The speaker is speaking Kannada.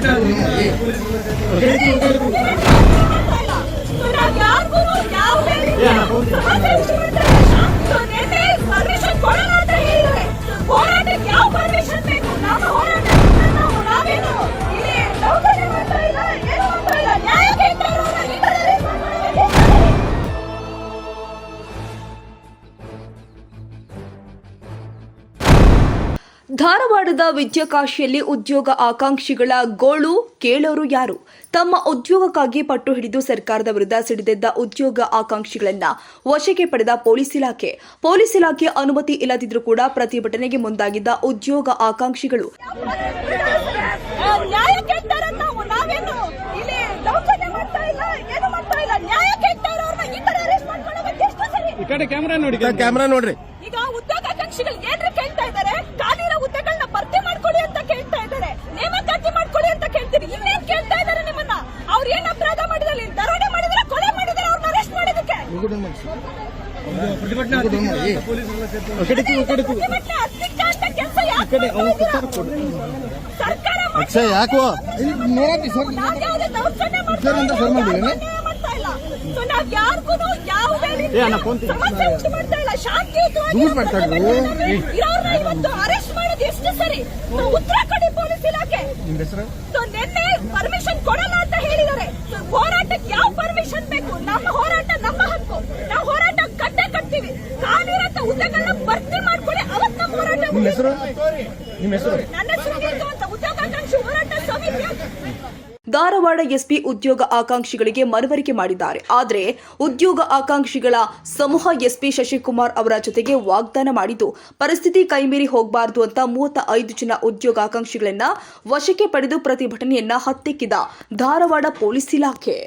全部お断りください。ಧಾರವಾಡದ ವಿದ್ಯಾಕಾಶಿಯಲ್ಲಿ ಉದ್ಯೋಗ ಆಕಾಂಕ್ಷಿಗಳ ಗೋಳು ಕೇಳೋರು ಯಾರು? ತಮ್ಮ ಉದ್ಯೋಗಕ್ಕಾಗಿ ಪಟ್ಟು ಹಿಡಿದು ಸರ್ಕಾರದ ವಿರುದ್ಧ ಸಿಡಿದೆದ್ದ ಉದ್ಯೋಗ ಆಕಾಂಕ್ಷಿಗಳನ್ನ ವಶಕ್ಕೆ ಪಡೆದ ಪೊಲೀಸ್ ಇಲಾಖೆ. ಪೊಲೀಸ್ ಇಲಾಖೆ ಅನುಮತಿ ಇಲ್ಲದಿದ್ರೂ ಕೂಡ ಪ್ರತಿಭಟನೆಗೆ ಮುಂದಾಗಿದ್ದ ಉದ್ಯೋಗ ಆಕಾಂಕ್ಷಿಗಳು. ಆ, ನ್ಯಾಯ ಸೊ ಯಾಕೋ ದೂರ ಮಾಡ್ತಾ ಇದ್ರು. ಇರೋರ್ನ ಇವತ್ತು ಅರೆಸ್ಟ್ ಮಾಡೋದು ಎಷ್ಟು ಸರಿ? ಸೊ ಉತ್ತರ ಕೊಡಿ ಪೊಲೀಸ್ ಇಲಾಖೆ. ನಿಮ್ಮ ಹೆಸರು? ನಮ್ಮ ಹೆಸರು? ನಿಮ್ ಹೆಸರು? ಧಾರವಾಡ ಎಸ್ಪಿ ಉದ್ಯೋಗ ಆಕಾಂಕ್ಷಿಗಳಿಗೆ ಮನವರಿಕೆ ಮಾಡಿದ್ದಾರೆ. ಆದರೆ ಉದ್ಯೋಗ ಆಕಾಂಕ್ಷಿಗಳ ಸಮೂಹ ಎಸ್ಪಿ ಶಶಿಕುಮಾರ್ ಅವರ ಜೊತೆಗೆ ವಾಗ್ದಾನ ಮಾಡಿದ್ದು ಪರಿಸ್ಥಿತಿ ಕೈಮೀರಿ ಹೋಗಬಾರದು ಅಂತ ಮೂವತ್ತ ಐದು ಜನ ಉದ್ಯೋಗ ಆಕಾಂಕ್ಷಿಗಳನ್ನ ವಶಕ್ಕೆ ಪಡೆದು ಪ್ರತಿಭಟನೆಯನ್ನ ಹತ್ತಿಕ್ಕಿದ ಧಾರವಾಡ ಪೊಲೀಸ್ ಇಲಾಖೆ.